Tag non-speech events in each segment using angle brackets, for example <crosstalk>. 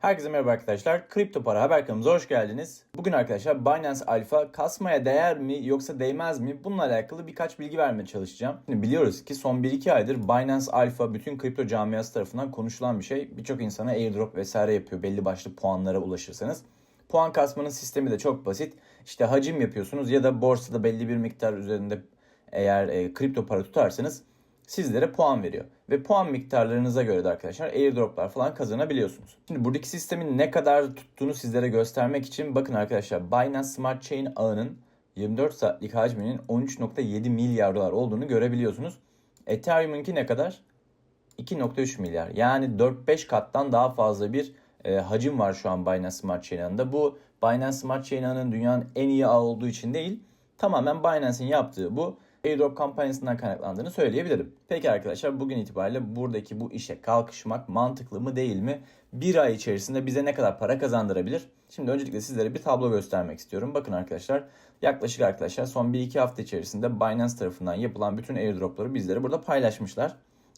Herkese merhaba arkadaşlar. Kripto para haber kanalımıza hoş geldiniz. Bugün arkadaşlar Binance Alpha kasmaya değer mi yoksa değmez mi? Bununla alakalı birkaç bilgi vermeye çalışacağım. Şimdi biliyoruz ki son 1-2 aydır Binance Alpha bütün kripto camiası tarafından konuşulan bir şey. Birçok insana airdrop vesaire yapıyor belli başlı puanlara ulaşırsanız. Puan kasmanın sistemi de çok basit. İşte hacim yapıyorsunuz ya da borsada belli bir miktar üzerinde eğer e, kripto para tutarsanız sizlere puan veriyor. Ve puan miktarlarınıza göre de arkadaşlar airdroplar falan kazanabiliyorsunuz. Şimdi buradaki sistemin ne kadar tuttuğunu sizlere göstermek için bakın arkadaşlar Binance Smart Chain ağının 24 saatlik hacminin 13.7 milyar dolar olduğunu görebiliyorsunuz. Ethereum'unki ne kadar? 2.3 milyar. Yani 4-5 kattan daha fazla bir e, hacim var şu an Binance Smart Chain ağında. Bu Binance Smart Chain ağının dünyanın en iyi ağı olduğu için değil. Tamamen Binance'in yaptığı bu airdrop kampanyasından kaynaklandığını söyleyebilirim. Peki arkadaşlar bugün itibariyle buradaki bu işe kalkışmak mantıklı mı değil mi? Bir ay içerisinde bize ne kadar para kazandırabilir? Şimdi öncelikle sizlere bir tablo göstermek istiyorum. Bakın arkadaşlar yaklaşık arkadaşlar son 1-2 hafta içerisinde Binance tarafından yapılan bütün airdropları bizlere burada paylaşmışlar.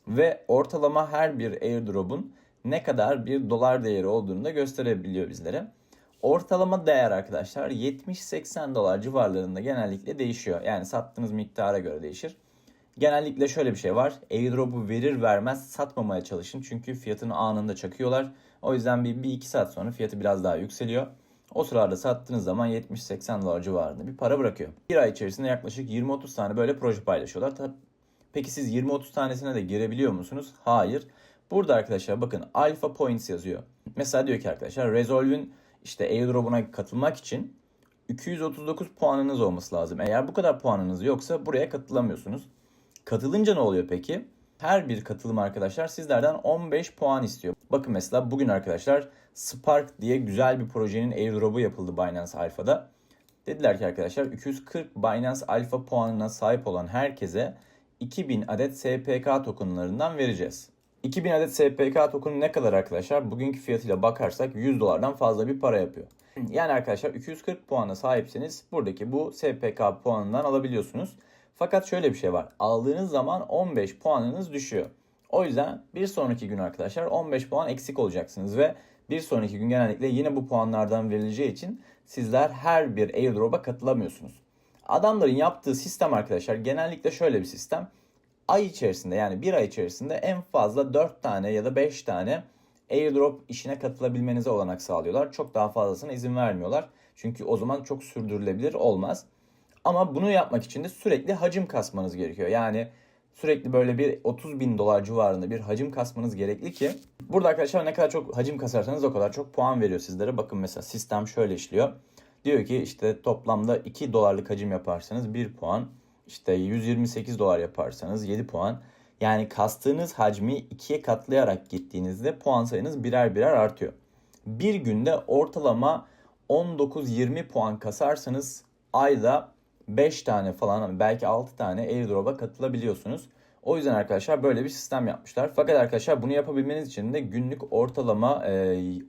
Ve ortalama her bir airdrop'un ne kadar bir dolar değeri olduğunu da gösterebiliyor bizlere. Ortalama değer arkadaşlar 70-80 dolar civarlarında genellikle değişiyor. Yani sattığınız miktara göre değişir. Genellikle şöyle bir şey var. Airdrop'u verir vermez satmamaya çalışın. Çünkü fiyatını anında çakıyorlar. O yüzden bir 1-2 saat sonra fiyatı biraz daha yükseliyor. O sırada sattığınız zaman 70-80 dolar civarında bir para bırakıyor. Bir ay içerisinde yaklaşık 20-30 tane böyle proje paylaşıyorlar. Peki siz 20-30 tanesine de girebiliyor musunuz? Hayır. Burada arkadaşlar bakın Alpha Points yazıyor. Mesela diyor ki arkadaşlar Resolve'ün işte airdrop'una katılmak için 239 puanınız olması lazım. Eğer bu kadar puanınız yoksa buraya katılamıyorsunuz. Katılınca ne oluyor peki? Her bir katılım arkadaşlar sizlerden 15 puan istiyor. Bakın mesela bugün arkadaşlar Spark diye güzel bir projenin airdrop'u yapıldı Binance Alpha'da. Dediler ki arkadaşlar 240 Binance Alpha puanına sahip olan herkese 2000 adet SPK tokenlarından vereceğiz. 2000 adet SPK tokenu ne kadar arkadaşlar? Bugünkü fiyatıyla bakarsak 100 dolardan fazla bir para yapıyor. Yani arkadaşlar 240 puana sahipseniz buradaki bu SPK puanından alabiliyorsunuz. Fakat şöyle bir şey var. Aldığınız zaman 15 puanınız düşüyor. O yüzden bir sonraki gün arkadaşlar 15 puan eksik olacaksınız ve bir sonraki gün genellikle yine bu puanlardan verileceği için sizler her bir airdrop'a katılamıyorsunuz. Adamların yaptığı sistem arkadaşlar genellikle şöyle bir sistem. Ay içerisinde yani bir ay içerisinde en fazla 4 tane ya da 5 tane airdrop işine katılabilmenize olanak sağlıyorlar. Çok daha fazlasına izin vermiyorlar. Çünkü o zaman çok sürdürülebilir olmaz. Ama bunu yapmak için de sürekli hacim kasmanız gerekiyor. Yani sürekli böyle bir 30 bin dolar civarında bir hacim kasmanız gerekli ki burada arkadaşlar ne kadar çok hacim kasarsanız o kadar çok puan veriyor sizlere. Bakın mesela sistem şöyle işliyor. Diyor ki işte toplamda 2 dolarlık hacim yaparsanız 1 puan. İşte 128 dolar yaparsanız 7 puan. Yani kastığınız hacmi ikiye katlayarak gittiğinizde puan sayınız birer birer artıyor. Bir günde ortalama 19-20 puan kasarsanız ayda 5 tane falan belki 6 tane airdrop'a katılabiliyorsunuz. O yüzden arkadaşlar böyle bir sistem yapmışlar. Fakat arkadaşlar bunu yapabilmeniz için de günlük ortalama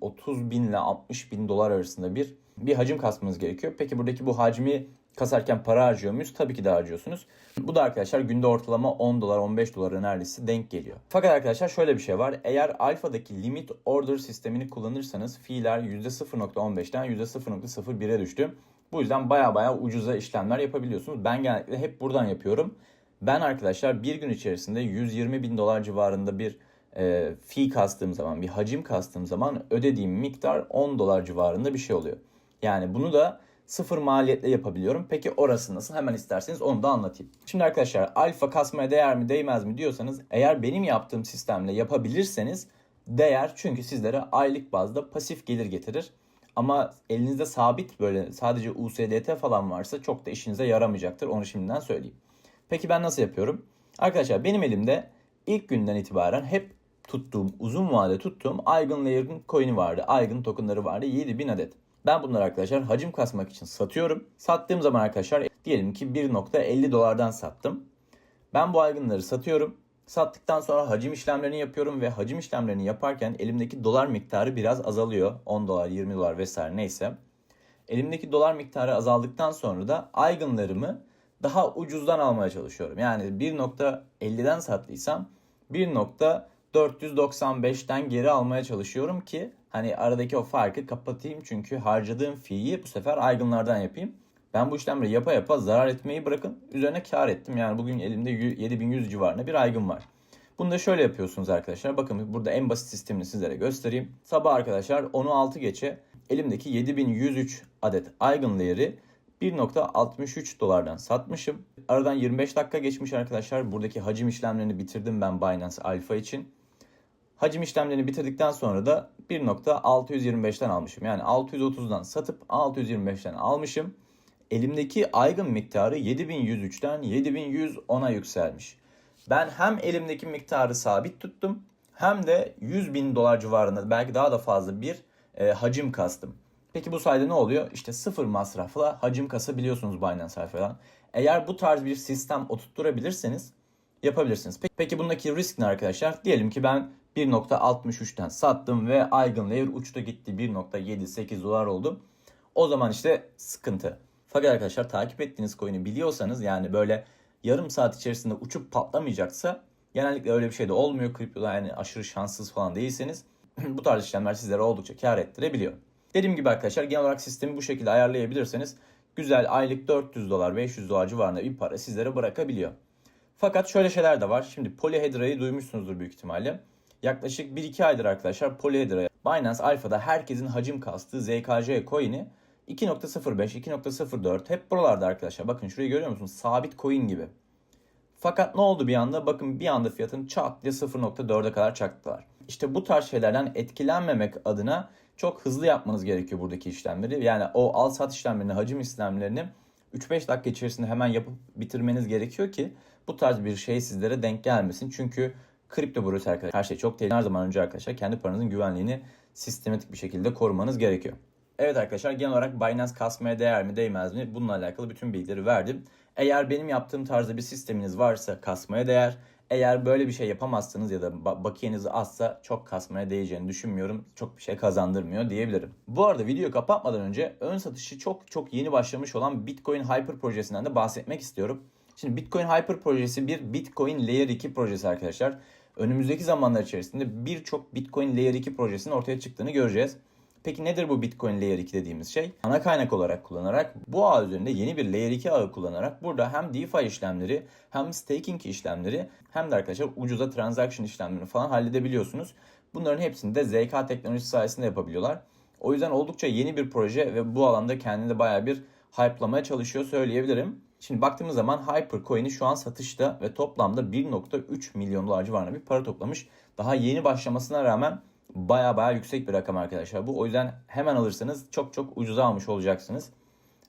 30 bin ile 60 bin dolar arasında bir bir hacim kasmanız gerekiyor. Peki buradaki bu hacmi kasarken para harcıyor muyuz? Tabii ki de harcıyorsunuz. Bu da arkadaşlar günde ortalama 10 dolar 15 dolara neredeyse denk geliyor. Fakat arkadaşlar şöyle bir şey var. Eğer alfadaki limit order sistemini kullanırsanız fiiller %0.15'ten %0.01'e düştü. Bu yüzden baya baya ucuza işlemler yapabiliyorsunuz. Ben genellikle hep buradan yapıyorum. Ben arkadaşlar bir gün içerisinde 120 bin dolar civarında bir e, fee kastığım zaman, bir hacim kastığım zaman ödediğim miktar 10 dolar civarında bir şey oluyor. Yani bunu da sıfır maliyetle yapabiliyorum. Peki orası nasıl? Hemen isterseniz onu da anlatayım. Şimdi arkadaşlar alfa kasmaya değer mi değmez mi diyorsanız eğer benim yaptığım sistemle yapabilirseniz değer çünkü sizlere aylık bazda pasif gelir getirir. Ama elinizde sabit böyle sadece USDT falan varsa çok da işinize yaramayacaktır. Onu şimdiden söyleyeyim. Peki ben nasıl yapıyorum? Arkadaşlar benim elimde ilk günden itibaren hep tuttuğum, uzun vade tuttuğum Eigen Layer'ın coin'i vardı. Eigen tokenları vardı. 7000 adet. Ben bunları arkadaşlar hacim kasmak için satıyorum. Sattığım zaman arkadaşlar diyelim ki 1.50 dolardan sattım. Ben bu Eigen'ları satıyorum. Sattıktan sonra hacim işlemlerini yapıyorum ve hacim işlemlerini yaparken elimdeki dolar miktarı biraz azalıyor. 10 dolar, 20 dolar vesaire neyse. Elimdeki dolar miktarı azaldıktan sonra da Eigen'larımı daha ucuzdan almaya çalışıyorum. Yani 1.50'den sattıysam 1.495'ten geri almaya çalışıyorum ki Hani aradaki o farkı kapatayım çünkü harcadığım fiyi bu sefer aygınlardan yapayım. Ben bu işlemleri yapa yapa zarar etmeyi bırakın. Üzerine kar ettim. Yani bugün elimde 7100 civarında bir aygın var. Bunu da şöyle yapıyorsunuz arkadaşlar. Bakın burada en basit sistemini sizlere göstereyim. Sabah arkadaşlar 10'u 6 geçe elimdeki 7103 adet aygın layer'i 1.63 dolardan satmışım. Aradan 25 dakika geçmiş arkadaşlar. Buradaki hacim işlemlerini bitirdim ben Binance Alpha için. Hacim işlemlerini bitirdikten sonra da 1.625'ten almışım. Yani 630'dan satıp 625'ten almışım. Elimdeki aygın miktarı 7103'ten 7110'a yükselmiş. Ben hem elimdeki miktarı sabit tuttum hem de 100 bin dolar civarında belki daha da fazla bir e, hacim kastım. Peki bu sayede ne oluyor? İşte sıfır masrafla hacim kasabiliyorsunuz Binance Alpha'dan. Eğer bu tarz bir sistem oturtturabilirseniz yapabilirsiniz. Peki, peki bundaki risk ne arkadaşlar? Diyelim ki ben 1.63'ten sattım ve Eigen Layer uçtu gitti 1.78 dolar oldu. O zaman işte sıkıntı. Fakat arkadaşlar takip ettiğiniz coin'i biliyorsanız yani böyle yarım saat içerisinde uçup patlamayacaksa genellikle öyle bir şey de olmuyor. Kriptoda yani aşırı şanssız falan değilseniz <clears throat> bu tarz işlemler sizlere oldukça kar ettirebiliyor. Dediğim gibi arkadaşlar genel olarak sistemi bu şekilde ayarlayabilirseniz güzel aylık 400 dolar 500 dolar civarında bir para sizlere bırakabiliyor. Fakat şöyle şeyler de var. Şimdi Polyhedra'yı duymuşsunuzdur büyük ihtimalle. Yaklaşık 1-2 aydır arkadaşlar Polyhedra Binance Alpha'da herkesin hacim kastığı ZKJ coin'i 2.05, 2.04 hep buralarda arkadaşlar. Bakın şurayı görüyor musunuz? Sabit coin gibi. Fakat ne oldu bir anda? Bakın bir anda fiyatını çat diye 0.4'e kadar çaktılar. İşte bu tarz şeylerden etkilenmemek adına çok hızlı yapmanız gerekiyor buradaki işlemleri. Yani o al sat işlemlerini, hacim işlemlerini 3-5 dakika içerisinde hemen yapıp bitirmeniz gerekiyor ki bu tarz bir şey sizlere denk gelmesin. Çünkü kripto burası arkadaşlar her şey çok tehlikeli. Her zaman önce arkadaşlar kendi paranızın güvenliğini sistematik bir şekilde korumanız gerekiyor. Evet arkadaşlar genel olarak Binance kasmaya değer mi değmez mi bununla alakalı bütün bilgileri verdim. Eğer benim yaptığım tarzda bir sisteminiz varsa kasmaya değer. Eğer böyle bir şey yapamazsınız ya da bakiyeniz azsa çok kasmaya değeceğini düşünmüyorum. Çok bir şey kazandırmıyor diyebilirim. Bu arada videoyu kapatmadan önce ön satışı çok çok yeni başlamış olan Bitcoin Hyper projesinden de bahsetmek istiyorum. Şimdi Bitcoin Hyper projesi bir Bitcoin Layer 2 projesi arkadaşlar. Önümüzdeki zamanlar içerisinde birçok Bitcoin Layer 2 projesinin ortaya çıktığını göreceğiz. Peki nedir bu Bitcoin Layer 2 dediğimiz şey? Ana kaynak olarak kullanarak bu ağ üzerinde yeni bir Layer 2 ağı kullanarak burada hem DeFi işlemleri hem staking işlemleri hem de arkadaşlar ucuza transaction işlemlerini falan halledebiliyorsunuz. Bunların hepsini de ZK teknolojisi sayesinde yapabiliyorlar. O yüzden oldukça yeni bir proje ve bu alanda kendini de bayağı bir hype'lamaya çalışıyor söyleyebilirim. Şimdi baktığımız zaman Hypercoin'i şu an satışta ve toplamda 1.3 milyon dolar civarında bir para toplamış. Daha yeni başlamasına rağmen baya baya yüksek bir rakam arkadaşlar bu. O yüzden hemen alırsanız çok çok ucuza almış olacaksınız.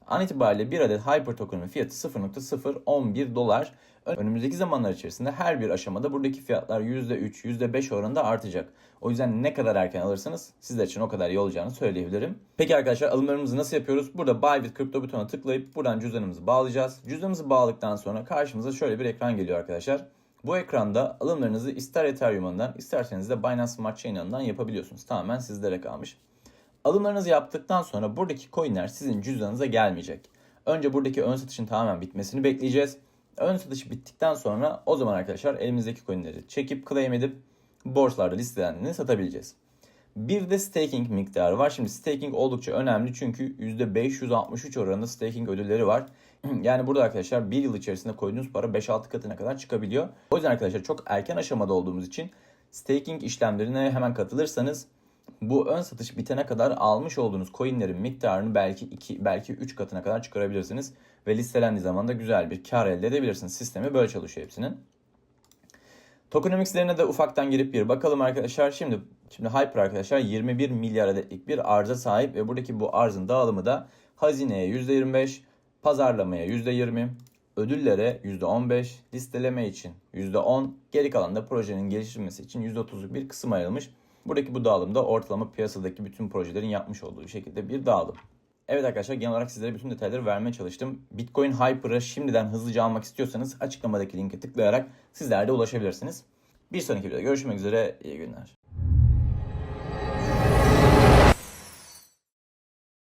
An itibariyle bir adet Hyper token'ın fiyatı 0.011 dolar. Önümüzdeki zamanlar içerisinde her bir aşamada buradaki fiyatlar %3, %5 oranında artacak. O yüzden ne kadar erken alırsanız sizler için o kadar iyi olacağını söyleyebilirim. Peki arkadaşlar alımlarımızı nasıl yapıyoruz? Burada Buy with Crypto butonuna tıklayıp buradan cüzdanımızı bağlayacağız. Cüzdanımızı bağladıktan sonra karşımıza şöyle bir ekran geliyor arkadaşlar. Bu ekranda alımlarınızı ister Ethereum'dan isterseniz de Binance Smart Chain ağından yapabiliyorsunuz. Tamamen sizlere kalmış. Alımlarınızı yaptıktan sonra buradaki coinler sizin cüzdanınıza gelmeyecek. Önce buradaki ön satışın tamamen bitmesini bekleyeceğiz. Ön satış bittikten sonra o zaman arkadaşlar elimizdeki coinleri çekip claim edip borsalarda listelendiğini satabileceğiz. Bir de staking miktarı var. Şimdi staking oldukça önemli çünkü %563 oranında staking ödülleri var. <clears throat> yani burada arkadaşlar bir yıl içerisinde koyduğunuz para 5-6 katına kadar çıkabiliyor. O yüzden arkadaşlar çok erken aşamada olduğumuz için staking işlemlerine hemen katılırsanız bu ön satış bitene kadar almış olduğunuz coinlerin miktarını belki 2 belki 3 katına kadar çıkarabilirsiniz ve listelendiği zaman da güzel bir kar elde edebilirsiniz. Sistemi böyle çalışıyor hepsinin. Tokenomics'lerine de ufaktan girip bir bakalım arkadaşlar. Şimdi şimdi Hyper arkadaşlar 21 milyar adetlik bir arza sahip ve buradaki bu arzın dağılımı da hazineye %25, pazarlamaya %20, ödüllere %15, listeleme için %10, geri kalan da projenin geliştirilmesi için %30'luk bir kısım ayrılmış. Buradaki bu dağılımda ortalama piyasadaki bütün projelerin yapmış olduğu şekilde bir dağılım. Evet arkadaşlar genel olarak sizlere bütün detayları vermeye çalıştım. Bitcoin Hyper'ı şimdiden hızlıca almak istiyorsanız açıklamadaki linke tıklayarak sizler de ulaşabilirsiniz. Bir sonraki videoda görüşmek üzere. İyi günler.